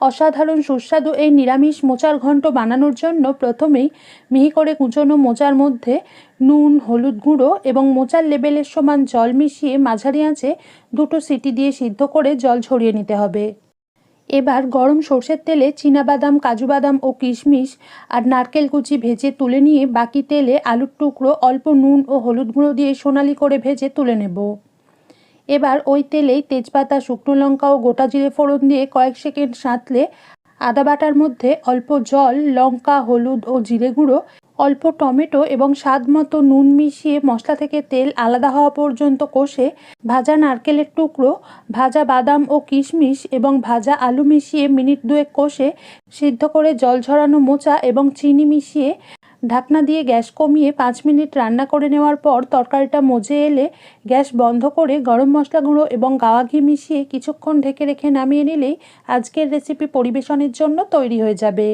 অসাধারণ সুস্বাদু এই নিরামিষ মোচার ঘন্ট বানানোর জন্য প্রথমেই মিহি করে কুচোনো মোচার মধ্যে নুন, হলুদ গুঁড়ো এবং মোচার লেবেলের সমান জল মিশিয়ে মাঝারি আঁচে দুটো সিটি দিয়ে সিদ্ধ করে জল ছড়িয়ে নিতে হবে। এবার গরম সর্ষের তেলে চীনাবাদাম কাজু বাদাম ও কিশমিশ আর নারকেল কুচি ভেজে তুলে নিয়ে বাকি তেলে আলুর টুকরো, অল্প নুন ও হলুদ গুঁড়ো দিয়ে সোনালি করে ভেজে তুলে নেব। এবার ওই তেলেই তেজপাতা, শুকনো লঙ্কা ও গোটা জিরে ফোড়ন দিয়ে কয়েক সেকেন্ড সাঁতলে আদা বাটার মধ্যে অল্প জল, লঙ্কা, হলুদ ও জিরে গুঁড়ো, অল্প টমেটো এবং স্বাদ মতো নুন মিশিয়ে মশলা থেকে তেল আলাদা হওয়া পর্যন্ত কষে ভাজা নারকেলের টুকরো, ভাজা বাদাম ও কিশমিশ এবং ভাজা আলু মিশিয়ে মিনিট দুয়েক কষে সিদ্ধ করে জল ঝরানো মোচা এবং চিনি মিশিয়ে ঢাকনা দিয়ে গ্যাস কমিয়ে পাঁচ মিনিট রান্না করে নেওয়ার পর তরকারিটা মজে এলে গ্যাস বন্ধ করে গরম মশলা গুঁড়ো এবং গাওয়া ঘি মিশিয়ে কিছুক্ষণ ঢেকে রেখে নামিয়ে নিলেই আজকের রেসিপি পরিবেশনের জন্য তৈরি হয়ে যাবে।